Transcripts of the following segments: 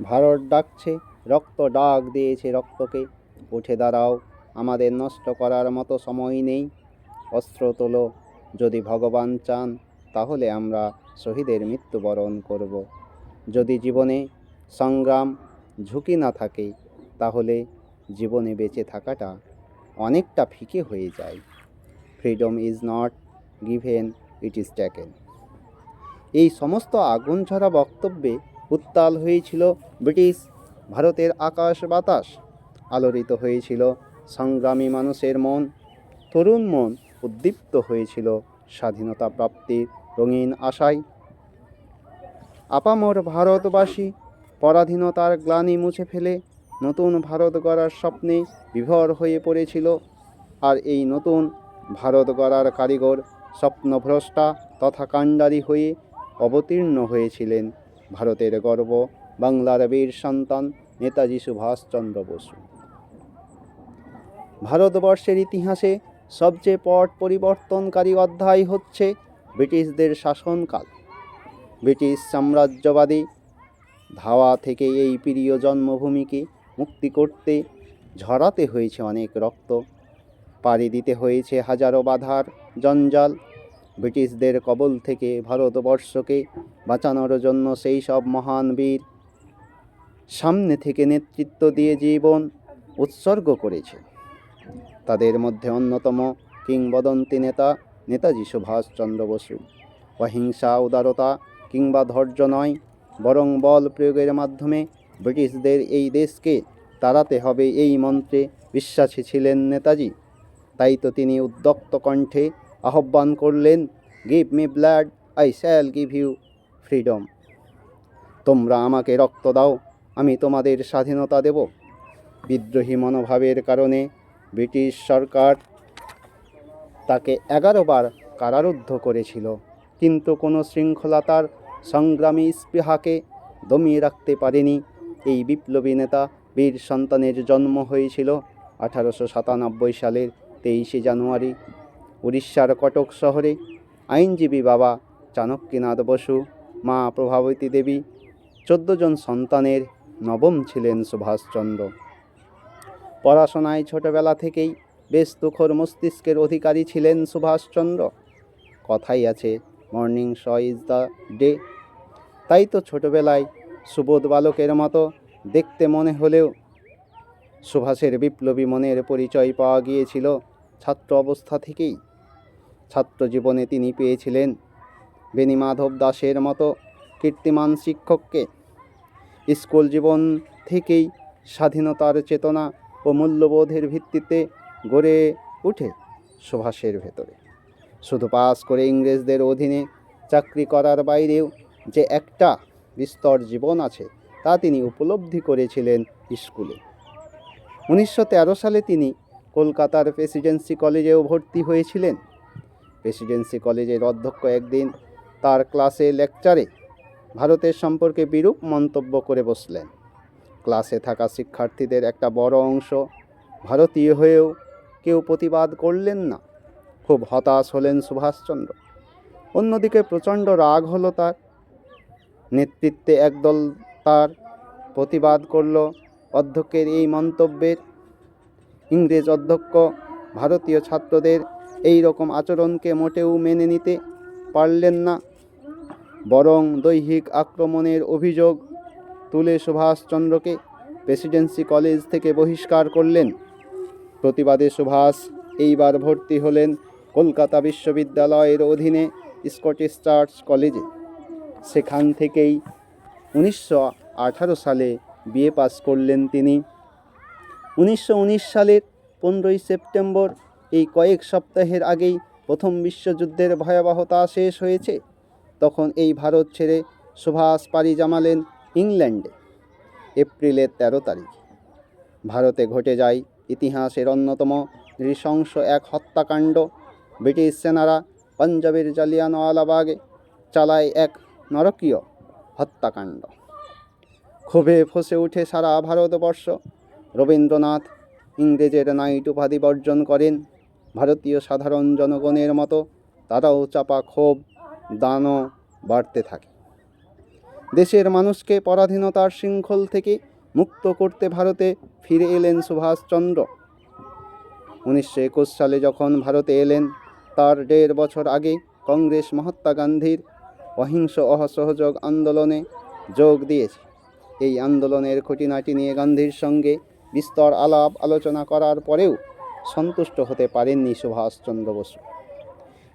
ভারত ডাকছে, রক্ত ডাক দিয়েছে রক্তকে। উঠে দাঁড়াও, আমাদের নষ্ট করার মতো সময় নেই। অস্ত্র তোলো, যদি ভগবান চান, তাহলে আমরা শহীদের মৃত্যুবরণ করব। যদি জীবনে সংগ্রাম ঝুঁকি না থাকে, তাহলে জীবনে বেঁচে থাকাটা অনেকটা ফিকে হয়ে যায়। Freedom is not given it is taken এই সমস্ত আগুন ঝরা বক্তব্যে উত্তাল হয়েছিল ব্রিটিশ ভারতের আকাশ বাতাস। আলোড়িত হয়েছিল সংগ্রামী মানুষের মন। তরুণ মন উদ্দীপ্ত হয়েছিল স্বাধীনতা প্রাপ্তির রঙিন আশায়। আপামর ভারতবাসী পরাধীনতার গ্লানি মুছে ফেলে নতুন ভারত গড়ার স্বপ্নে বিভোর হয়ে পড়েছিল। আর এই নতুন ভারত গড়ার কারিগর স্বপ্নভ্রষ্টা তথা কাণ্ডারি হয়ে অবতীর্ণ হয়েছিলেন ভারতের গর্ব, বাংলার বীর সন্তান, নেতাজি সুভাষচন্দ্র বসু। ভারতবর্ষের ইতিহাসে সবচেয়ে পট পরিবর্তনকারী অধ্যায় হচ্ছে ব্রিটিশদের শাসনকাল। ব্রিটিশ সাম্রাজ্যবাদী ধাওয়া থেকে এই প্রিয় জন্মভূমিকে মুক্তি করতে ঝরাতে হয়েছে অনেক রক্ত। পাড়ি দিতে হয়েছে হাজারো বাধার জঞ্জাল। ব্রিটিশদের কবল থেকে ভারতবর্ষকে বাঁচানোর জন্য সেই সব মহান বীর সামনে থেকে নেতৃত্ব দিয়ে জীবন উৎসর্গ করেছে। তাদের মধ্যে অন্যতম কিংবদন্তি নেতা নেতাজি সুভাষচন্দ্র বসু। অহিংসা, উদারতা কিংবা ধৈর্য নয়, বরং বল প্রয়োগের মাধ্যমে ব্রিটিশদের এই দেশকে তাড়াতে হবে এই মন্ত্রে বিশ্বাসী ছিলেন নেতাজি। তাই তো তিনি উদ্যক্ত কণ্ঠে আহ্বান করলেন give me blood I shall give you freedom তোমরা আমাকে রক্ত দাও, আমি তোমাদের স্বাধীনতা দেব। বিদ্রোহী মনোভাবের কারণে ব্রিটিশ সরকার তাকে এগারো বার কারারুদ্ধ করেছিল, কিন্তু কোনো শৃঙ্খলতার সংগ্রামী স্পৃহাকে দমিয়ে রাখতে পারেনি। এই বিপ্লবী নেতা বীর সন্তানের জন্ম হয়েছিল আঠারোশো সাতানব্বই সালের তেইশে জানুয়ারি। উড়িষ্যার কটক শহরে। আইনজীবী বাবা চাণক্যনাথ বসু, মা প্রভাবতী দেবী, চোদ্দ জন সন্তানের নবম ছিলেন সুভাষচন্দ্র। পড়াশোনায় ছোটবেলা থেকেই বেশ তুখর মস্তিষ্কের অধিকারী ছিলেন সুভাষচন্দ্র। কথাই আছে morning shows is the day তাই তো ছোটবেলায় সুবোধ বালকের মতো দেখতে মনে হলেও সুভাষের বিপ্লবী মনের পরিচয় পাওয়া গিয়েছিল ছাত্র অবস্থা থেকেই। ছাত্র জীবনে তিনি পেয়েছিলেন। বেণীমাধব দাসের মতো কীর্তিমান শিক্ষককে স্কুল জীবন থেকেই স্বাধীনতার চেতনা ও মূল্যবোধের ভিত্তিতে গড়ে উঠে সুভাষের ভেতরে। শুধু পাস করে ইংরেজদের অধীনে চাকরি করার বাইরেও যে একটা বিস্তর জীবন আছে, তা তিনি উপলব্ধি করেছিলেন স্কুলে। উনিশশো তেরো সালে তিনি কলকাতার প্রেসিডেন্সি কলেজেও ভর্তি হয়েছিলেন। প্রেসিডেন্সি কলেজের অধ্যক্ষ একদিন তার ক্লাসে লেকচারে ভারতের সম্পর্কে বিরূপ মন্তব্য করে বসলেন। ক্লাসে থাকা শিক্ষার্থীদের একটা বড় অংশ ভারতীয় হয়েও কেউ প্রতিবাদ করলেন না। খুব হতাশ হলেন সুভাষচন্দ্র। অন্যদিকে প্রচণ্ড রাগ হলো তার। নেতৃত্বে একদল তার প্রতিবাদ করল অধ্যক্ষের এই মন্তব্যের। ইংরেজ অধ্যক্ষ, ভারতীয় ছাত্রদের এই রকম আচরণকে মোটেও মেনে নিতে পারলেন না। বরং দৈহিক আক্রমণের অভিযোগ তুলে সুভাষচন্দ্রকে প্রেসিডেন্সি কলেজ থেকে বহিষ্কার করলেন। প্রতিবাদে সুভাষ এইবার ভর্তি হলেন কলকাতা বিশ্ববিদ্যালয়ের অধীনে স্কটিশ চার্চ কলেজে। সেখান থেকেই উনিশশো আঠারো সালে বিএ পাস করলেন তিনি। উনিশশো উনিশ সালের পনেরোই সেপ্টেম্বর এই কয়েক সপ্তাহের আগেই প্রথম বিশ্বযুদ্ধের ভয়াবহতা শেষ হয়েছে। তখন এই ভারত ছেড়ে সুভাষ পাড়ি জামালেন ইংল্যান্ডে, এপ্রিলের তেরো তারিখ। ভারতে ঘটে যায় ইতিহাসের অন্যতম নৃশংস এক হত্যাকাণ্ড। ব্রিটিশ সেনারা পাঞ্জাবের জালিয়ানওয়ালাবাগে চালায় এক নরকীয় হত্যাকাণ্ড। ক্ষোভে ফসে উঠে সারা ভারতবর্ষ। রবীন্দ্রনাথ ইংরেজের নাইট উপাধি বর্জন করেন। ভারতীয় সাধারণ জনগণের মতো তারাও চাপা ক্ষোভ, দানও বাড়তে থাকে। দেশের মানুষকে পরাধীনতার শৃঙ্খল থেকে মুক্ত করতে ভারতে ফিরে এলেন সুভাষচন্দ্র উনিশশো একুশ সালে যখন ভারতে এলেন, তার দেড় বছর আগে কংগ্রেস মহাত্মা গান্ধীর অহিংস অসহযোগ আন্দোলনে যোগ দিয়েছে। এই আন্দোলনের খুঁটিনাটি নিয়ে গান্ধীর সঙ্গে বিস্তর আলাপ আলোচনা করার পরেও সন্তুষ্ট হতে পারেননি সুভাষচন্দ্র বসু।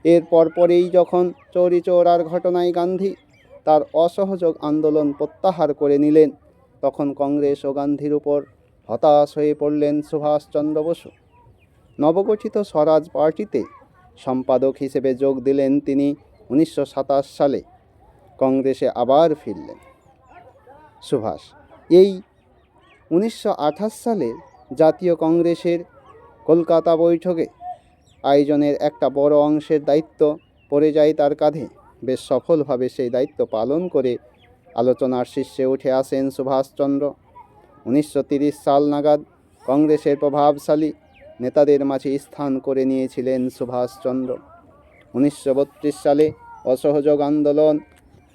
এরপর পরেই যখন চৌরি চৌরার ঘটনায় গান্ধী তার অসহযোগ আন্দোলন প্রত্যাহার করে নিলেন, তখন কংগ্রেস ও গান্ধীর উপর হতাশ হয়ে পড়লেন সুভাষচন্দ্র বসু। নবগঠিত স্বরাজ পার্টিতে সম্পাদক হিসেবে যোগ দিলেন তিনি উনিশশো সাতাশ সালে। কংগ্রেসে আবার ফিরলেন। সুভাষ, এই উনিশশো আঠাশ সালে জাতীয় কংগ্রেসের কলকাতা বৈঠকে। আয়োজনের একটা বড় অংশের দায়িত্ব পড়ে যায় তার কাঁধে। বেশ সফলভাবে সেই দায়িত্ব পালন করে আলোচনার শীর্ষে উঠে আসেন সুভাষচন্দ্র। উনিশশো সাল নাগাদ কংগ্রেসের প্রভাবশালী নেতাদের মাঝে স্থান করে নিয়েছিলেন সুভাষচন্দ্র। উনিশশো বত্রিশ সালে অসহযোগ আন্দোলন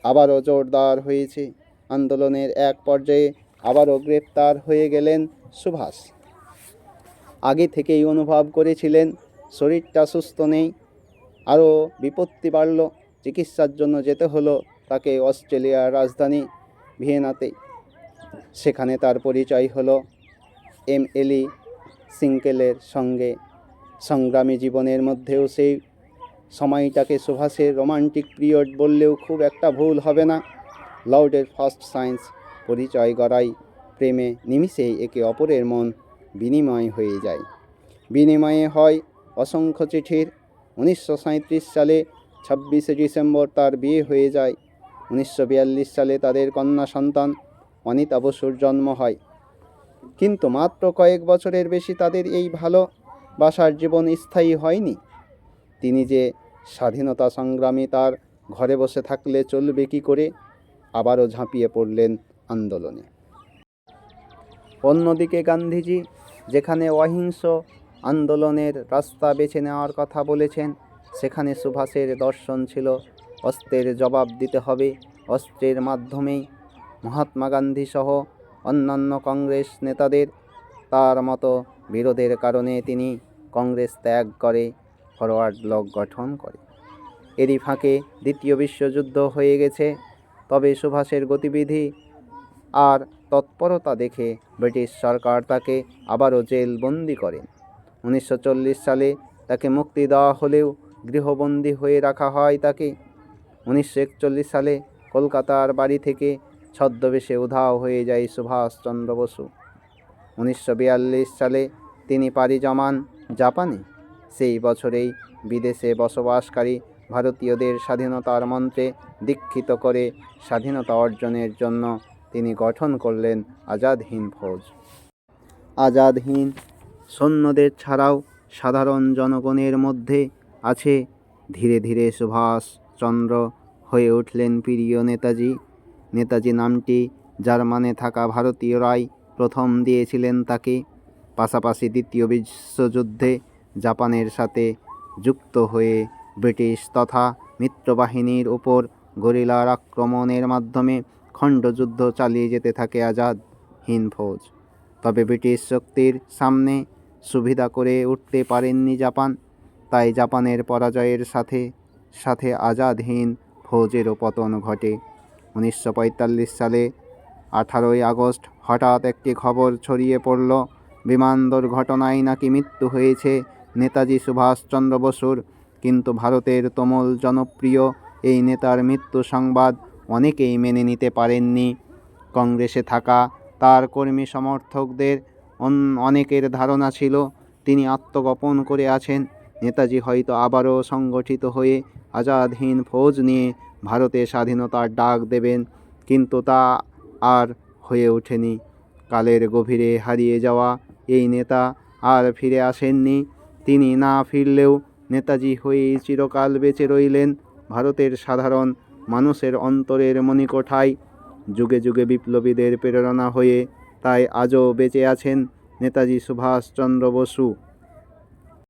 আবারও জোরদার হয়েছে। আন্দোলনের এক পর্যায়ে আবারও গ্রেপ্তার হয়ে গেলেন সুভাষ। আগে থেকেই অনুভব করেছিলেন, শরীরটা সুস্থ নেই, আরও বিপত্তি বাড়ল, চিকিৎসার জন্য যেতে হলো তাকে অস্ট্রেলিয়ার রাজধানী ভিয়েনাতে। সেখানে তার পরিচয় হলো এম এলি সিঙ্কেলের সঙ্গে। সংগ্রামী জীবনের মধ্যেও সেই সময়টাকে সুভাষের রোমান্টিক পিরিয়ড বললেও খুব একটা ভুল হবে না। লর্ডের ফার্স্ট সায়েন্স পরিচয় গড়াই প্রেমে নিমিষেই একে অপরের মন বিনিময় হয়ে যায়। বিনিময়ে হয় অসংখ্য চিঠির। উনিশশো সাঁইত্রিশ সালে ছাব্বিশে ডিসেম্বর তার বিয়ে হয়ে যায়। উনিশশো বিয়াল্লিশ সালে তাদের কন্যা সন্তান অনিতা বসুর জন্ম হয়। কিন্তু মাত্র কয়েক বছরের বেশি তাদের এই ভালো বাসার জীবন স্থায়ী হয়নি। তিনি যে স্বাধীনতা সংগ্রামী তার ঘরে বসে থাকলে চলবে কী করে, আবারও ঝাঁপিয়ে পড়লেন আন্দোলনে। অন্যদিকে গান্ধীজি যেখানে অহিংস আন্দোলনের রাস্তা বেছে নেওয়ার কথা বলেছেন, সেখানে সুভাষের দর্শন ছিল অস্ত্রের জবাব দিতে হবে। অস্ত্রের মাধ্যমেই মহাত্মা গান্ধী সহ অন্যান্য কংগ্রেস নেতাদের তার মতো বিরোধের কারণে তিনি কংগ্রেস ত্যাগ করে ফরওয়ার্ড ব্লক গঠন করে এরই ফাঁকে দ্বিতীয় বিশ্বযুদ্ধ হয়ে গেছে, তবে সুভাষের গতিবিধি আর তৎপরতা দেখে ব্রিটিশ সরকার তাকে আবারও জেলবন্দি করেন উনিশশো সালে তাকে মুক্তি দেওয়া হলেও গৃহবন্দী হয়ে রাখা হয় তাকে। উনিশশো একচল্লিশ সালে কলকাতার বাড়ি থেকে ছদ্মবেশে উধাও হয়ে যায় সুভাষচন্দ্র বসু। উনিশশো বিয়াল্লিশ সালে তিনি পাড়ি জমান জাপানে। সেই বছরেই বিদেশে বসবাসকারী ভারতীয়দের স্বাধীনতার মন্ত্রে দীক্ষিত করে স্বাধীনতা অর্জনের জন্য তিনি গঠন করলেন আজাদ হিন্দ ফৌজ। আজাদ হিন্দ সৈন্যদের ছাড়াও সাধারণ জনগণের মধ্যে আছে ধীরে ধীরে সুভাষচন্দ্র হয়ে উঠলেন প্রিয় নেতাজি। নেতাজি নামটি জার্মানে থাকা ভারতীয়রাই প্রথম দিয়েছিলেন তাকে। পাশাপাশি দ্বিতীয় বিশ্বযুদ্ধে জাপানের সাথে যুক্ত হয়ে ব্রিটিশ তথা মিত্রবাহিনীর উপর গরিলার আক্রমণের মাধ্যমে খণ্ডযুদ্ধ চালিয়ে যেতে থাকে আজাদ হিন্দ ফৌজ। তবে ব্রিটিশ শক্তির সামনে সুবিধা করে উঠতে পারেননি জাপান। তাই জাপানের পরাজয়ের সাথে সাথে আজাদ হিন্দ ফৌজেরও পতন ঘটে। উনিশশো পঁয়তাল্লিশ সালে আঠারোই আগস্ট হঠাৎ একটি খবর ছড়িয়ে পড়ল, বিমান দুর্ঘটনায় নাকি মৃত্যু হয়েছে নেতাজি সুভাষচন্দ্র বসুর। কিন্তু ভারতের তুমুল জনপ্রিয় এই নেতার মৃত্যু সংবাদ অনেকেই মেনে নিতে পারেননি। কংগ্রেসে থাকা তার কর্মী সমর্থকদের অন- অনেকের ধারণা ছিল তিনি আত্মগোপন করে আছেন। নেতাজি হয়তো আবারও সংগঠিত হয়ে আজাদ হিন্দ ফৌজ নিয়ে ভারতে স্বাধীনতার ডাক দেবেন, কিন্তু তা আর হয়ে ওঠেনি। কালের গভীরে হারিয়ে যাওয়া এই নেতা আর ফিরে আসেননি। তিনি না ফিরলেও নেতাজি হয়েই চিরকাল বেঁচে রইলেন। ভারতের সাধারণ মানুষের অন্তরের মণিকোঠায় যুগে যুগে বিপ্লবীদের প্রেরণা হয়ে তাই আজও বেঁচে আছেন নেতাজি সুভাষচন্দ্র বসু।